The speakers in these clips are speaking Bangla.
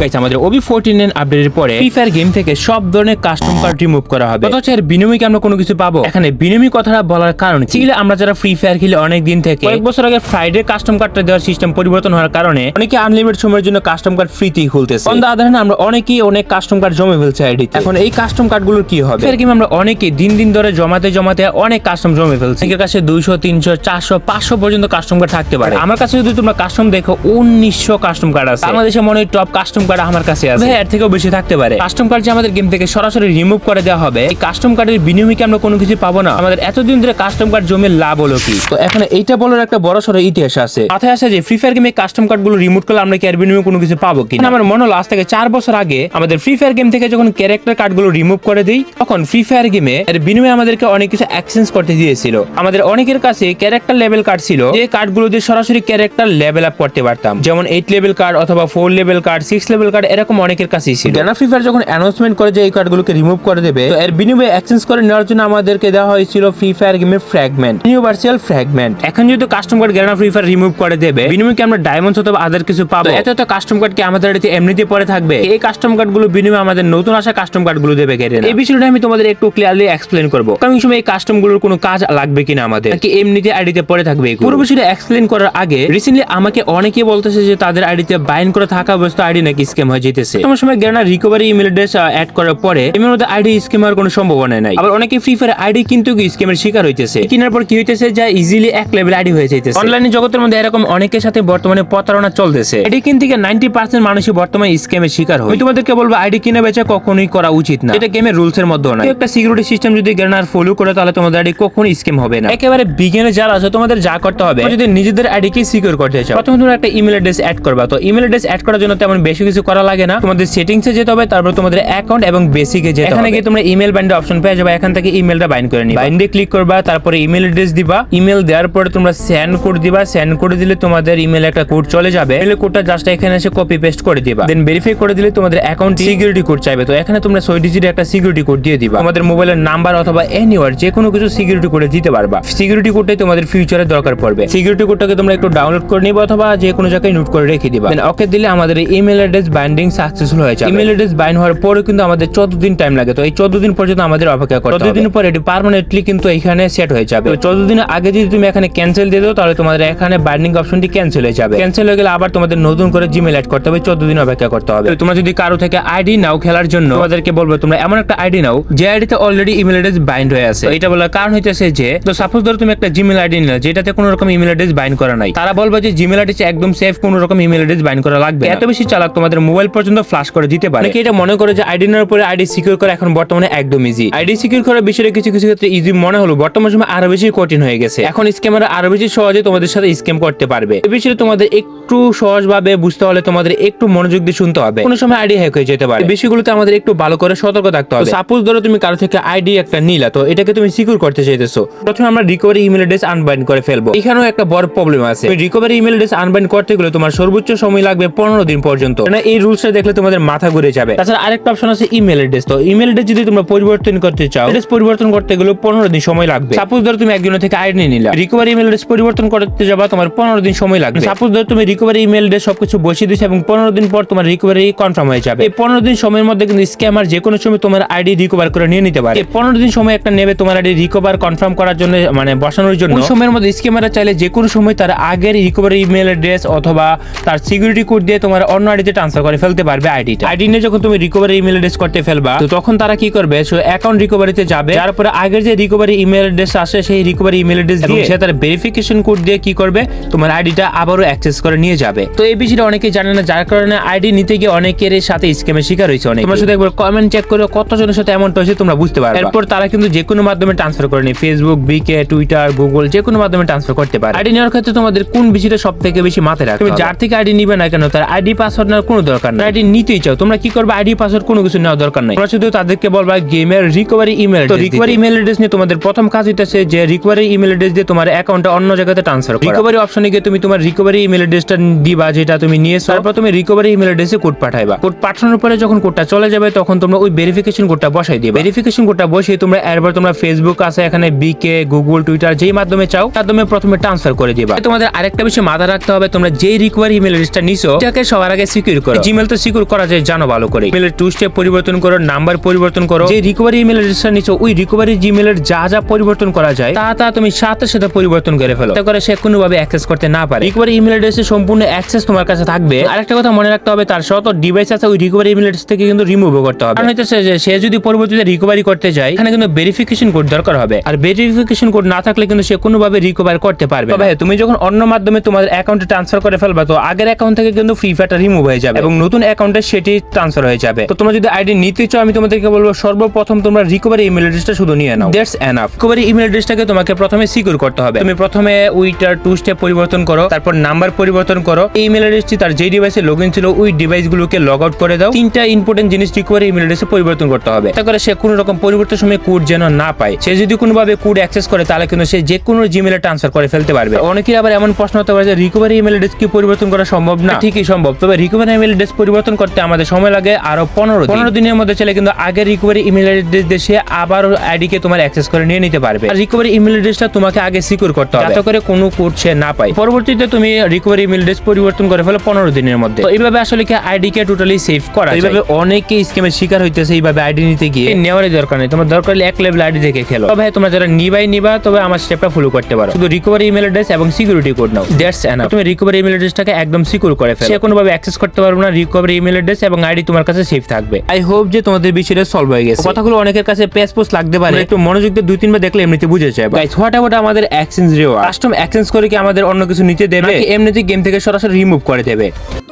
গাইছে আমাদের ওবি ফোরটিন আপডেটের পরে ফ্রি ফায়ার গেম থেকে সব ধরনের কাস্টম কার্ড রিমুভ করা হবে। অথচ এর বিনিময়ে আমরা কোনো কিছু পাবো? এখানে বিনিময় কথাটা বলার কারণ কি? আমরা যারা ফ্রি ফায়ার খেলি অনেক দিন থেকে কয়েক বছর আগে ফ্রাইডে কাস্টম কার্ডটা দেওয়ার সিস্টেম পরিবর্তন হওয়ার কারণে অনেকে আনলিমিটেড সময়ের জন্য কাস্টম কার্ড ফ্রিতেই খুলতেছে। অন দা আমরা অনেকেই অনেক কাস্টম কার্ড জমে ফেলছে আইডিতে এখন এই কাস্টম কার্ডগুলোর কি হবে? ফের গেম আমরা অনেকে দিন দিন ধরে জমাতে জমাতে অনেক কাস্টম জমে ফেলছি। অনেকের কাছে দুইশো তিনশো চারশো পাঁচশো পর্যন্ত কাস্টম কার্ড থাকতে পারে। আমার কাছে যদি তোমরা কাস্টম দেখো উনিশশো কাস্টম কার্ড আছে। আমাদের দেশে মনে হয় টপ কাস্টম কার্ড আমার কাছে আছে। ভাই, এর থেকেও বেশি থাকতে পারে। কাস্টম কার্ড যে আমাদের গেম থেকে সরাসরি রিমুভ করে দেওয়া হবে এই কাস্টম কার্ডের বিনিময়ে কি আমরা কোনো কিছু পাবো না? আমাদের এতদিন ধরে কাস্টম কার্ড জমে লাভ হলো কি? তো এখানে এইটা বলার একটা বড় সড়ো ইতিহাস আছে। মাথায় আসে যে ফ্রি ফায়ার গেমে কাস্টম কার্ডগুলো রিমুভ করলে আমরা কি এর বিনিময়ে কোনো কিছু পাবো কি আমার মনে হলো আজ থেকে চার বছর আগে আমাদের ফ্রি ফায়ার গেম থেকে যখন ক্যারেক্টার কার্ডগুলো রিমুভ করে দিই তখন ফ্রি ফায়ার গেমে এর বিনিময়ে আমাদেরকে অনেক কিছু এক্সচেঞ্জ করতে দিয়েছিল। আমাদের অনেকের কাছে ক্যারেক্টার লেভেল কার্ড ছিল যে কার্ডগুলো দিয়ে সরাসরি ক্যারেক্টার লেভেল আপ করতে পারতাম। যেমন এইট লেভেল কার্ড অথবা four level card six level card এরকম অনেকের কাছেই ছিল। ডানা ফ্রি ফায়ার যখন অ্যানাউন্সমেন্ট করে যে এই কার্ডগুলোকে রিমুভ করে দেবে তো এর বিনিময়ে এক্সচেঞ্জ করে নেওয়ার জন্য আমাদেরকে দেওয়া হয়েছিল ফ্রি ফায়ার গেমের ফ্র্যাগমেন্ট ইউনিভার্সাল ফ্র্যাগমেন্ট এখন যেহেতু custom card Garena Free Fire remove করে দেবে বিনিময়ে কি আমরা ডায়মন্ডস অথবা আদার কিছু পাবো? এত এত কাস্টম কার্ড কি আমাদের এটিতে এমনিতে পরে থাকবে? এই কাস্টম কার্ডগুলো বিনিময়ে আমাদের নতুন আসা কাস্টম কার্ডগুলো দেবে কেটে এই বিষয়টা আমি তোমাদের একটু ক্লিয়ারলি এক্সপ্লেন করব। কারণ সময় এই কাস্টমগুলোর কোনো কাজ লাগবে কিনা আমাদের? নাকি এমনিতে আইডিতে পরে থাকবে? পুরো বিষয়টা এক্সপ্লেন করার আগে রিসেন্টলি আমাকে অনেকে বলতেছে যে তাদের আইডিতে বাইন করে থাকা অবস্থা আইডি নাকি স্ক্যাম হয়ে যেতেছে তোমার সময় Garena recovery email address add করার পরে এর মধ্যে আইডি স্ক্যাম হওয়ার কোনো সম্ভাবনা নাই। আবার অনেকে ফ্রি ফায়ার আইডি কিন্তু স্ক্যামের শিকার হইতেছে। কেনার পর কি হইতেছে যা ইজিলি এক লেভেল আইডি হয়ে যাইতেছে। অনলাইনে জগতের মধ্যে এরকম অনেকের সাথে বর্তমানে প্রতারণা চলতেছে। আইডি কিন থেকে নাইনটি পার্সেন্ট মানুষই বর্তমানে স্ক্যামের শিকার হয়। তোমাদেরকে বলব আইডি কিনে বেচা কখনোই করা উচিত না। এটা গেমের রুলস এর মধ্যে না একটা সিকিউরিটি সিস্টেম যদি গ্যানার ফলো করে তাহলে তোমাদের আইডি কখনোই স্ক্যাম হবে না। একেবারে বিগিনে যারা আছে তোমাদের যা করতে হবে যদি নিজেদের আইডি কে সিকিউর করতে চাও। প্রথমে তোমরা একটা ইমেল অ্যাড্রেস অ্যাড করবা। তো ইমেল অ্যাড্রেস অ্যাড করার জন্য তেমন বেশি কিছু করা লাগে না। তোমাদের সেটিংস এ যেতে হবে তারপর তোমাদের অ্যাকাউন্ট এবং বেসিকে যেতে হবে। এখানে গিয়ে তোমরা ইমেল বাইন্ডে অপশন পেয়ে যাবে এখান থেকে ইমেলটা বাইন্ড করে নিবা। বাইন্ডে ক্লিক করবা তারপরে ইমেল অ্যাড্রেস দিবা। ইমেল দেওয়ার পরে তোমরা সেন্ড কোড দিবা। সেন্ড করে দিলে তোমাদের ইমেল একটা কোড চলে যাবে। ইমেল কোডটা জাস্ট এখানে এসে কপি পেস্ট করে দিবা। দেন ভেরিফাই করে দিলে তোমাদের অ্যাকাউন্ট সিকিউরিটি কোড চাইবে। তো এখানে তোমরা ছয় ডিজিট একটা সিকিউরিটি কোড দিয়ে দিবা। তোমাদের মোবাইলের নাম্বার অথবা এনিওয়ার যে কোনো কিছু সিকিউরিটি কোডে দিতে পারবা। সিকিউরিটি কোডটাই তোমাদের ফিউচারে দরকার পড়বে। সিকিউরিটি কোডটাকে তোমরা একটু ডাউনলোড করে নিবা অথবা যে কোনো জায়গায় নোট করে রেখে দিবা। দেন ওকে দিলে আমাদের ইমেল অ্যাড্রেস বাইন্ডিং সাকসেসফুল হয়ে যাবে। ইমেল অ্যাড্রেস বাইন্ড হওয়ার পরে কিন্তু আমাদের 14 দিন টাইম লাগে। তো এই 14 দিন পর্যন্ত আমাদের অপেক্ষা করতে 14 দিন পর এটি পার্মানেন্টলি কিন্তু এখানে সেট হয়ে যাবে। তো 14 দিনের আগে যদি তুমি এখানে ক্যান্সেল দিয়ে দাও তাহলে তোমাদের এখানে বাইন্ডিং অপশনটি ক্যান্সেল হয়ে যাবে। ক্যান্সেল হয়ে গেলে আবার তোমাদের নতুন করে জিমেল অ্যাড করতে হবে। 14 দিন অপেক্ষা করতে হবে। তোমরা যদি কারও থেকে আইডি নাও খেলার জন্য তোমাদেরকে বলব তোমরা এমন একটা আইডি নাও যে আইডিতে অলরেডি ইমেল অ্যাড্রেস বাইন্ড হয়ে আছে। এটা বলার কারণ হইতেছে যে তো সাপোজ ধরো তুমি একটা জিমেল আইডি নিলে যেটাতে কোনো রকম ইমেল অ্যাড্রেস বাইন্ড করা নাই। তারা বলবে যে জিমেল আইডি একদম সেফ কোনো রকম ইমেল অ্যাড্রেস বাইন্ড করা লাগবে এত বেশি চালাক তোমাদের মোবাইল পর্যন্ত ফ্লাশ করে দিতে পারে। অনেকে এটা মনে করে যে আইডি নেওয়ার পরে আইডি সিকিউর করা এখন বর্তমানে একদম ইজি আইডি সিকিউর করার বিষয়টা কিছু কিছু ক্ষেত্রে ইজি মনে হলো বর্তমান সময় আরও বেশি কঠিন হয়ে গেছে। এখন স্ক্যামার আরও বেশি সহজে তোমাদের সাথে স্ক্যাম করতে পারবে। এই বিষয়ে তোমাদের একটু সহজভাবে বুঝতে হলে তোমাদের একটু মনোযোগ দিয়ে শুনতে হবে। কোনো সময় আইডি হ্যাক হয়ে যেতে পারে। বিষয়গুলোতে আমাদের একটু ভালো করে সতর্ক থাকতে হবে। সাপোজ ধরো তুমি কারও থেকে আইডি একটা নিলা তো এটাকে তুমি সিকিউর করতে চাইতেছো। প্রথমে আমরা রিকভারি ইমেল অ্যাড্রেস আনবাইন্ড করে ফেলব। এখানেও একটা বড় প্রবলেম আছে। রিকভারি ইমেল অ্যাড্রেস আনবাইন্ড করতে গেলে তোমার সর্বোচ্চ সময় লাগবে পনেরো দিন পর্যন্ত। মানে এই রুলসটা দেখলে তোমাদের মাথা ঘুরে যাবে। তাছাড়া আরেকটা অপশন আছে ইমেল অ্যাড্রেস তো ইমেল অ্যাড্রেস যদি তোমরা পরিবর্তন করতে চাও অ্যাড্রেস পরিবর্তন করতে গেলে পনেরো দিন সময় লাগবে। সাপোজ ধরো তুমি একজনের থেকে আইডি নিলা। রিকভারি ইমেল অ্যাড্রেস পরিবর্তন করতে যাবা, তোমার পনেরো দিন সময় লাগবে। সাপোজ ধরো তুমি রিকভারি ইমেল অ্যাড্রেস সবকিছু বসিয়ে দিছো এবং পনেরো দিন পর তোমার রিকভারি কনফার্ম হয়ে যাবে। এই পনেরো দিন সময়ের মধ্যে কিন্তু স্ক্যামার যে কোনো সময় তোমার আইডি রিকভার করে নিয়ে নিতে পারে। পনেরো দিন সময় একটা নেবে তোমার আইডি রিকভার কনফার্ম করার জন্য মানে বসানোর জন্য। সময়ের মধ্যে স্ক্যামাররা চাইলে যে কোনো সময় তার আগের রিকভারি ইমেল অ্যাড্রেস অথবা তার সিকিউরিটি কোড দিয়ে তোমার অন্য আইডিতে ট্রান্সফার করে ফেলতে পারবে আইডিটা আইডি নিয়ে যখন তুমি রিকভারি ইমেল অ্যাড্রেস করতে ফেলবা তো তখন তারা কি করবে? সো অ্যাকাউন্ট রিকভারিতে যাবে। তারপরে আগের যে রিকভারি ইমেল অ্যাড্রেস আসে সেই রিকভারি ইমেল অ্যাড্রেস দিয়ে সে তার ভেরিফিকেশন কোড দিয়ে কি করবে? তোমার আইডিটা আবারও অ্যাক্সেস করে নিয়ে যাবে। তো এই বিষয়টা অনেকে জানে না যার কারণে আইডি নিতে গিয়ে অনেকের সাথে স্ক্যামের শিকার হয়েছে অনেক। তোমরা শুধু একবার কমেন্ট চেক করে কতজনের সাথে এমন হয়েছে তোমরা বুঝতে পারবে। এরপর তারা কিন্তু যে কোনো মাধ্যমে ট্রান্সফার করে নি ফেসবুক বিকে টুইটার গুগল যে কোনো মাধ্যমে ট্রান্সফার করতে পারে। আইডি নেওয়ার ক্ষেত্রে তোমাদের কোন বিষয়টা সব থেকে বেশি মাথায় রাখবে যার থেকে আইডি নিবে না কেন তার আইডি পাসওয়ার্ড নেওয়ার কোনো দরকার নাই। আইডি নিতেই চাও। তোমরা কি করবে? আইডি পাসওয়ার্ড কোনো কিছু নেওয়ার দরকার নাই। তোমরা শুধু তাদেরকে বলবা গেমের রিকভারি ইমেল তো রিকভারি ইমেল অ্যাড্রেস নিয়ে তোমাদের প্রথম কাজ হইতেছে যে রিকভারি ইমেল অ্যাড্রেস দিয়ে তোমার অ্যাকাউন্টটা অন্য জায়গাতে ট্রান্সফার করা। রিকভারি অপশনে গিয়ে তুমি তোমার রিকভারি ইমেল অ্যাড্রেসটা দিবা যেটা তুমি নিয়েছো। তারপর তুমি রিকভারি ইমেল অ্যাড্রেসে কোড পাঠাইবা। কোড পাঠানোর পরে যখন কোডটা চলে যাবে তখন তোমরা ওই ভেরিফিকেশন কোডটা বসাই দিবে। ভেরিফিকেশন কোডটা বসিয়ে তোমরা এরপর তোমরা ফেসবুক আছে এখানে বিকে গুগল টুইটার যেই মাধ্যমে চাও মাধ্যমে প্রথমে ট্রান্সফার করে দিবা। তোমাদের আরেকটা বিষয় মাথা রাখতে হবে তোমরা যেই রিকভারি ইমেল অ্যাড্রেসটা নিছো এটাকে সবার আগে সিকিউর করো। জিমেল তো সিকিউর করা যায় জানো ভালো করে। ইমেলের টু স্টেপ পরিবর্তন করো নাম্বার পরিবর্তন করো। যে রিকভারি ইমেল অ্যাড্রেসটা নিচ্ছ ওই রিকভারি জিমেলের যা যা পরিবর্তন করা যায় তা তা তুমি সাথে সাথে পরিবর্তন করে ফেলো। যাতে করে সে কোনোভাবে অ্যাক্সেস করতে না পারে। রিকভারি ইমেল অ্যাড্রেসে সম্পূর্ণ অ্যাক্সেস তোমার কাছে থাকবে। আরেকটা কথা মনে রাখতে হবে তার শত ডিভাইস আছে ওই রিকভারি ইমেল অ্যাড্রেস থেকে কিন্তু রিমুভ করতে হবে। কারণ হইতেছে যে সে যদি পরবর্তীতে রিকভারি করতে যায় এখানে কিন্তু ভেরিফিকেশন কোড দরকার হবে। আর ভেরিফিকেশন কোড না থাকলে কিন্তু সে কোনোভাবে রিকভার করতে পারবে তবে হ্যাঁ, তুমি যখন অন্য মাধ্যমে তোমাদের অ্যাকাউন্টে ট্রান্সফার করে ফেলবা তো আগের অ্যাকাউন্ট থেকে কিন্তু ফ্রি ফায়ারটা রিমুভ হয়ে যাবে। এবং নতুন অ্যাকাউন্টে সেটি ট্রান্সফার হয়ে যাবে। তো তোমরা যদি আইডি নিতে চাও, আমি তোমাদেরকে বলব সর্বপ্রথম তোমরা রিকভারি ইমেল অ্যাড্রেসটা শুধু নিয়ে নাও। দ্যাটস এনাফ রিকভারি ইমেল অ্যাড্রেসটাকে তোমাকে প্রথমে সিকিউর করতে হবে। তুমি প্রথমে উইটার টু স্টেপ পরিবর্তন করো, তারপর নাম্বার পরিবর্তন করো। এই ইমেল অ্যাড্রেসটি তার যে ডিভাইসে লগ ছিল, ওই ডিভাইসগুলোকে লগ আউট করে দাও। তিনটা ইম্পর্টেন্ট জিনিস রিকভারি ইমেল অ্যাড্রেসে পরিবর্তন করতে হবে। তাতে করে সে কোনো রকম পরিবর্তন সময় কোড যেন না পায়। সে যদি কোনোভাবে কোড অ্যাক্সেস করে, তাহলে কিন্তু সে যে কোনো জিমেলে ট্রান্সফার করে ফেলতে পারবে। অনেকের আবার এমন প্রশ্ন হতে পারে যে রিকভারি ইমেল অ্যাড্রেস কি পরিবর্তন করা সম্ভব না? ঠিকই সম্ভব। তবে রিকভারি ইমেল অ্যাড্রেস পরিবর্তন করতে আমাদের সময় লাগে। আরও পনেরো পনেরো দিনের মধ্যে চলে কিন্তু আগের রিকভারি ইমেল অ্যাড্রেস দেশে আবার আইডি কে তোমার অ্যাক্সেস করে নিয়ে নিতে পারবে। আর রিকভারি ইমেল অ্যাড্রেসটা তোমাকে আগে সিকিউর করতে হবে। যাতে করে কোনো কোড না পায়। পরবর্তীতে তুমি রিকভারি ইমেল অ্যাড্রেস পরিবর্তন করে ফেলো পনেরো দিনের মধ্যে। তো এইভাবে আসলে কি আইডি কে টোটালি সেভ করা। এইভাবে অনেকে স্ক্যামের শিকার হইতেছে এইভাবে আইডি নিতে গিয়ে। এই নেওয়ারই দরকার নেই। তোমার দরকার হলে এক লেভেল আইডি থেকে খেলো। তবে হ্যাঁ, তোমরা যারা নিবাই নিবা তবে আমার স্টেপটা ফলো করতে পারো। শুধু রিকভারি ইমেল অ্যাড্রেস এবং security code now. That's enough তুমি রিকভারি ইমেল অ্যাড্রেসটাকে একদম সিকিউর করে ফেলো। সে কোনোভাবে অ্যাক্সেস করতে পারবে না রিকভারি ইমেল অ্যাড্রেস এবং আইডি তোমার কাছে সেভ থাকবে। আই হোপ যে তোমাদের বিষয়টা সলভ হয়ে গেছে। কথাগুলো অনেকের কাছে পেস পোস্ট লাগতে পারে। একটু মনোযোগ দিয়ে দুই তিনবার দেখলে এমনিতে বুঝে যায়। গাইস হোয়াট অ্যাবাউট আমাদের এক্সচেঞ্জ রিওয়ার্ড কাস্টম এক্সচেঞ্জ করে কি আমাদের অন্য কিছু নিতে দেবে? নাকি এমনিতে গেম থেকে সরাসরি রিমুভ করে দেবে?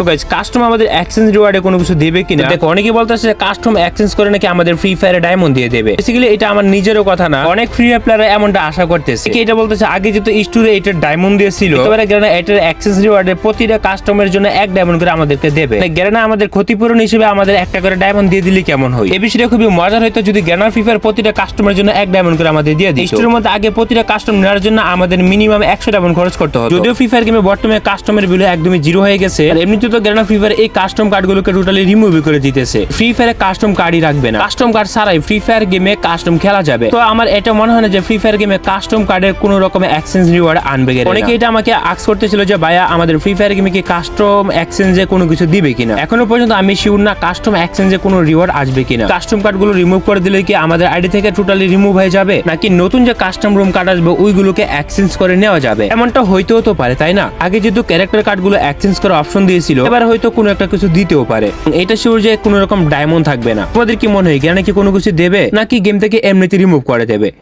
তো গাইজ কাস্টম আমাদের এক্সচেঞ্জ রিওয়ার্ডে কোনো কিছু দেবে কিনা? দেখো অনেকে বলতেছে কাস্টম এক্সচেঞ্জ করে নাকি আমাদের ফ্রি ফায়ারে ডায়মন্ড দিয়ে দেবে। বেসিক্যালি এটা আমার নিজেরও কথা না। অনেক ফ্রি প্লেয়ার এমনটা আশা করতেছে। কি এটা বলতেছে আগে যেহেতু স্টুরে এটার ডায়মন্ড দিয়েছিল এবারে গ্যারানা এটার এক্সচেঞ্জ রিওয়ার্ডে প্রতিটা কাস্টমের জন্য এক ডায়মন্ড করে আমাদেরকে দেবে। গ্যারানা আমাদের ক্ষতিপূরণ হিসেবে আমাদের একটা করে ডায়মন্ড দিয়ে দিলে কেমন হয়? এই বিষয়টা খুবই মজার হইতো যদি গ্যারানা ফ্রি ফায়ার প্রতিটা কাস্টমারের জন্য এক ডায়মন্ড করে আমাদের দিয়ে দিই স্টোরের মধ্যে আগে প্রতিটা কাস্টম নেওয়ার জন্য আমাদের মিনিমাম একশো ডায়মন্ড খরচ করতে হতো। যদিও ফ্রি ফায়ার গেমে বর্তমানে কাস্টমের বিল একদমই জিরো হয়ে গেছে। আর এমনিতে তো গ্যারানা ফ্রি ফায়ার এই কাস্টম কার্ডগুলোকে টোটালি রিমুভ করে দিতেছে। ফ্রি ফায়ারে কাস্টম কার্ডই রাখবে না। কাস্টম কার্ড ছাড়াই ফ্রি ফায়ার গেমে কাস্টম খেলা যাবে। তো আমার এটা মনে হয় না যে ফ্রি ফায়ার গেমে কাস্টম কার্ডের কোনো রকমের এক্সচেঞ্জ রিওয়ার্ড আনবে। অনেকে এটা আমাকে আক্স করতেছিল যে, ভাইয়া, আমাদের ফ্রি ফায়ার গেমে কি কাস্টম এক্সচেঞ্জে কোনো কিছু দিবে কিনা? এখনও পর্যন্ত আমি শিওর না কাস্টম এক্সচেঞ্জে কোনো রিওয়ার্ড আসবে কিনা। কাস্টম কার্ডগুলো রিমুভ করে দিলে কি আমাদের আইডি থেকে টোটালি রিমুভ হয়ে যাবে? নাকি নতুন যে কাস্টম রুম কার্ড আসবে, ওইগুলোকে এক্সচেঞ্জ করে নেওয়া যাবে? এমনটা হইতেও তো পারে, তাই না? আগে যেহেতু ক্যারেক্টার কার্ডগুলো এক্সচেঞ্জ করার অপশন দিয়েছিল এবার হয়তো কোনো একটা কিছু দিতেও পারে। এটা শিওর যে কোনো রকম ডায়মন্ড থাকবে না। তোমাদের কি মনে হয় জ্ঞানে কি কোনো কিছু দেবে? নাকি গেম থেকে এমনিতে রিমুভ করে দেবে?